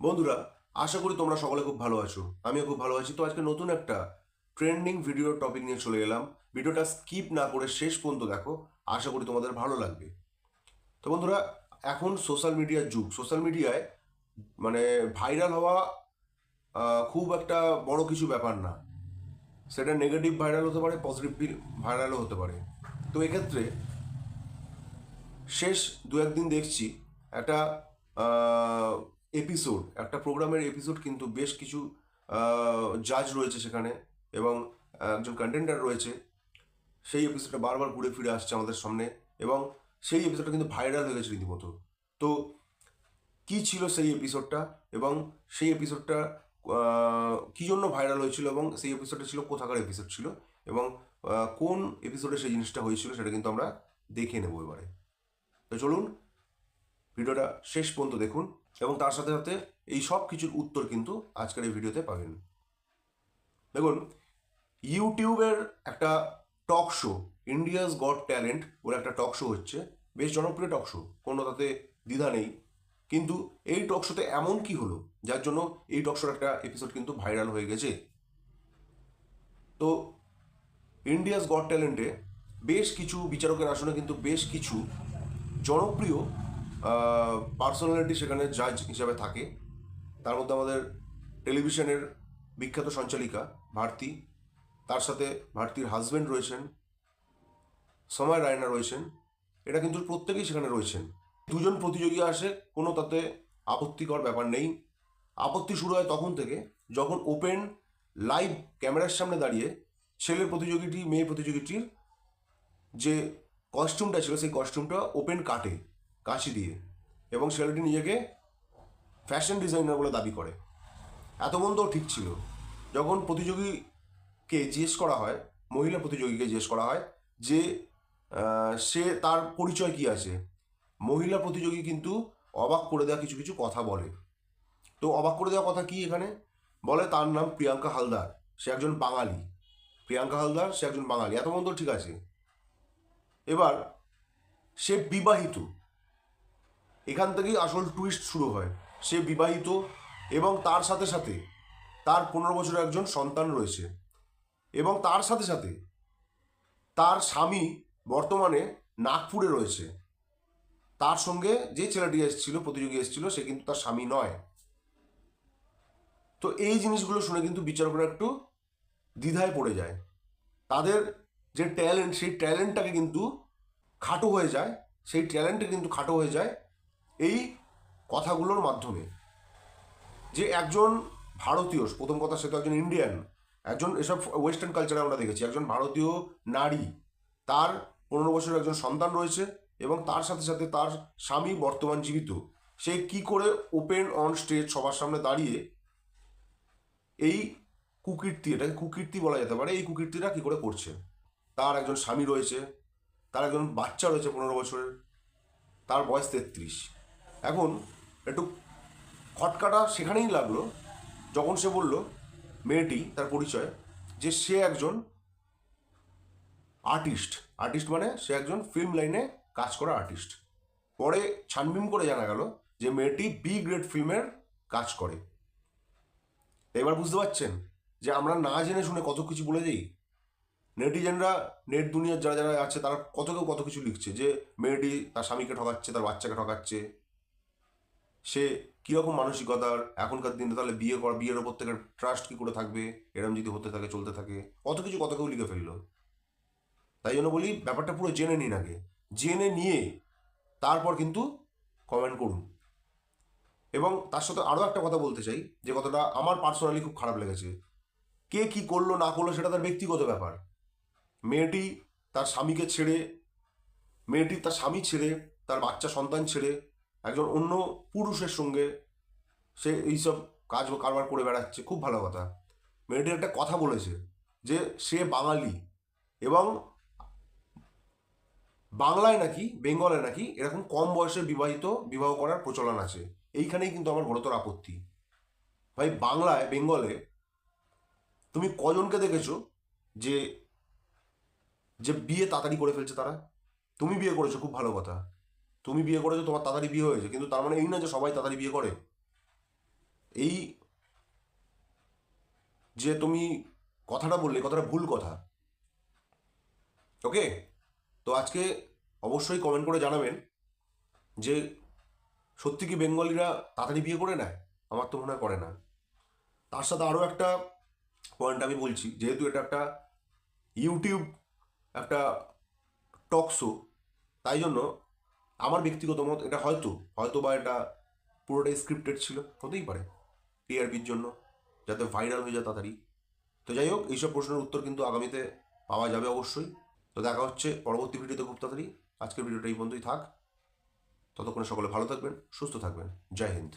বন্ধুরা, আশা করি তোমরা সকলে খুব ভালো আছো। আমিও খুব ভালো আছি। তো আজকে নতুন একটা ট্রেন্ডিং ভিডিওর টপিক নিয়ে চলে এলাম। ভিডিওটা স্কিপ না করে শেষ পর্যন্ত দেখো। আশা করি তোমাদের ভালো লাগবে। তো বন্ধুরা, এখন সোশ্যাল মিডিয়ার যুগ। সোশ্যাল মিডিয়ায় মানে ভাইরাল হওয়া খুব একটা বড় কিছু ব্যাপার না। সেটা নেগেটিভ ভাইরাল হতে পারে পজিটিভ ভাইরালও হতে পারে। তো এক্ষেত্রে শেষ দু একদিন দেখছি একটা এপিসোড একটা প্রোগ্রামের এপিসোড কিন্তু বেশ কিছু জাজ রয়েছে সেখানে এবং একজন কন্টেন্টার রয়েছে। সেই এপিসোডটা বারবার ঘুরে ফিরে আসছে আমাদের সামনে এবং সেই এপিসোডটা কিন্তু ভাইরাল হয়ে গেছে রীতিমতো। তো, কি ছিল সেই এপিসোডটা এবং সেই এপিসোডটা কী জন্য ভাইরাল হয়েছিল এবং সেই এপিসোডটা ছিল, কোথাকার এপিসোড ছিল এবং কোন এপিসোডে সেই জিনিসটা হয়েছিল সেটা কিন্তু আমরা দেখে নেব এবারে। তো চলুন, ভিডিওটা শেষ পর্যন্ত দেখুন। এবং তার সাথে সাথে এই সব কিছুর উত্তর কিন্তু আজকের এই ভিডিওতে পাবেন। দেখুন, ইউটিউবের একটা talk show, India's got talent বলে একটা টক শো হচ্ছে, বেশ জনপ্রিয় টক শো কোনো তাতে দ্বিধা নেই। কিন্তু এই টক শোতে এমন কি হলো, যার জন্য এই টক শোর একটা এপিসোড কিন্তু ভাইরাল হয়ে গেছে? তো, ইন্ডিয়াস গড ট্যালেন্টে বেশ কিছু বিচারকের আসনে কিন্তু বেশ কিছু জনপ্রিয় পার্সোনালিটি সেখানে জাজ হিসাবে থাকে। তার মধ্যে আমাদের টেলিভিশনের বিখ্যাত সঞ্চালিকা, ভারতী। তার সাথে ভারতীর হাজব্যান্ড রয়েছেন, সময় রায়না রয়েছেন। এটা কিন্তু প্রত্যেকেই সেখানে রয়েছেন। দুজন প্রতিযোগী আসে, কোনো তাতে আপত্তিকর ব্যাপার নেই। আপত্তি শুরু হয় তখন থেকে, যখন ওপেন লাইভ ক্যামেরার সামনে দাঁড়িয়ে ছেলে প্রতিযোগীটি, মেয়ে প্রতিযোগীটির যে কস্টিউমটা ছিল, সেই কস্টিউমটা ওপেন কাটে কাশি দিয়ে এবং ছেলেটি নিজেকে ফ্যাশন ডিজাইনার বলে দাবি করে। এত বন্ধও ঠিক ছিল। যখন প্রতিযোগীকে জিজ্ঞেস করা হয়, মহিলা প্রতিযোগীকে জিজ্ঞেস করা হয় যে সে তার পরিচয় কি আছে? মহিলা প্রতিযোগী কিন্তু অবাক করে দেওয়া কিছু কিছু কথা বলে। তো অবাক করে দেওয়া কথা কি এখানে? বলে তার নাম প্রিয়াঙ্কা হালদার, সে একজন বাঙালি। প্রিয়াঙ্কা হালদার, সে একজন বাঙালি। এত বন্ধ ঠিক আছে। এবার সে বিবাহিত। এখান থেকেই আসল টুইস্ট শুরু হয়। সে বিবাহিত এবং তার সাথে সাথে তার পনেরো বছরের একজন সন্তান রয়েছে এবং তার সাথে সাথে তার স্বামী বর্তমানে নাগপুরে রয়েছে। তার সঙ্গে যে ছেলেটি এসেছিল, প্রতিযোগী এসেছিল, সে কিন্তু তার স্বামী নয়। তো এই জিনিসগুলো শুনে কিন্তু বিচারকরা একটু দ্বিধায় পড়ে যায়। তাদের যে ট্যালেন্ট সেই ট্যালেন্টটাকে কিন্তু খাটো হয়ে যায়। সেই ট্যালেন্টে কিন্তু খাটো হয়ে যায়। এই কথাগুলোর মাধ্যমে যে একজন ভারতীয়, প্রথম কথা সে তো একজন ইন্ডিয়ান একজন এসব ওয়েস্টার্ন কালচারে আমরা দেখেছি, একজন ভারতীয় নারী, তার পনেরো বছরের একজন সন্তান রয়েছে এবং তার সাথে সাথে তার স্বামী বর্তমান জীবিত। সে কি করে ওপেন অন স্টেজ সবার সামনে দাঁড়িয়ে এই কুকীর্তি, এটাকে কুকীর্তি বলা যেতে পারে, এই কুকীর্তিটা কি করে করছে? তার একজন স্বামী রয়েছে, তার একজন বাচ্চা রয়েছে পনেরো বছরের, তার বয়স তেত্রিশ। এখন একটু খটকাটা সেখানেই লাগল, যখন সে বলল, মেয়েটি, তার পরিচয়, যে সে একজন আর্টিস্ট আর্টিস্ট মানে সে একজন ফিল্ম লাইনে কাজ করা আর্টিস্ট পরে ছানবিন করে জানা গেল যে মেয়েটি বি গ্রেড ফিল্মের কাজ করে। এবার বুঝতে পারছেন যে আমরা না জেনে শুনে কত কিছু বলে দিই? নেটিজেনরা নেট দুনিয়ার যারা যারা আছে, তারা কত কেউ কত কিছু লিখছে, যে মেয়েটি তার স্বামীকে ঠকাচ্ছে, তার বাচ্চাকে ঠকাচ্ছে সে কীরকম মানসিকতার এখনকার দিনে তাহলে বিয়ে করা, বিয়ের ওপর থেকে ট্রাস্ট কী করে থাকবে, এরম যদি হতে থাকে, চলতে থাকে, কত কিছু কত কেউ লিখে ফেলল। তাই জন্য বলি, ব্যাপারটা পুরো জেনে নিন আগে। জেনে নিয়ে তারপর কিন্তু কমেন্ট করুন। এবং তার সাথে আরও একটা কথা বলতে চাই, যে কথাটা আমার পার্সোনালি খুব খারাপ লেগেছে। কে কি করল, না করল, সেটা তার ব্যক্তিগত ব্যাপার। মেয়েটি তার স্বামীকে ছেড়ে, মেয়েটি তার স্বামী ছেড়ে, তার বাচ্চা সন্তান ছেড়ে একজন অন্য পুরুষের সঙ্গে সে এইসব কাজ কারবার করে বেড়াচ্ছে, খুব ভালো কথা। মেয়েটি একটা কথা বলেছে যে সে বাঙালি এবং বাংলায় নাকি, বেঙ্গলে নাকি এরকম কম বয়সে বিবাহিত, বিবাহ করার প্রচলন আছে। এইখানেই কিন্তু আমার বড়তর আপত্তি। ভাই, বাংলায়, বেঙ্গলে তুমি কজনকে দেখেছ যে যে বিয়ে তাড়াতাড়ি করে ফেলছে তারা? তুমি বিয়ে করেছ, খুব ভালো কথা। তুমি বিয়ে করেছ, তোমার তাড়াতাড়ি বিয়ে হয়েছে। কিন্তু তার মানে এই না যে সবাই তাড়াতাড়ি বিয়ে করে। এই যে তুমি কথাটা বললে, কথাটা ভুল কথা। ওকে তো আজকে অবশ্যই কমেন্ট করে জানাবেন যে, সত্যি কি বেঙ্গলিরা তাড়াতাড়ি বিয়ে করে নেয়? আমার তো মনে হয় করে না। তার সাথে আরও একটা পয়েন্ট আমি বলছি, যেহেতু এটা একটা ইউটিউব একটা টক শো তাই জন্য আমার ব্যক্তিগত মত, এটা হয়তো হয়তো বা এটা পুরোটাই স্ক্রিপ্টেড ছিল, হতেই পারে টিআরপির জন্য, যাতে ভাইরাল হয়ে যায় তাড়াতাড়ি। তো যাই হোক, এইসব প্রশ্নের উত্তর কিন্তু আগামীতে পাওয়া যাবে অবশ্যই। তো দেখা হচ্ছে পরবর্তী ভিডিওতে খুব তাড়াতাড়ি। আজকের ভিডিওটা এই পর্যন্তই থাক। ততক্ষণে সকলে ভালো থাকবেন, সুস্থ থাকবেন। জয় হিন্দ।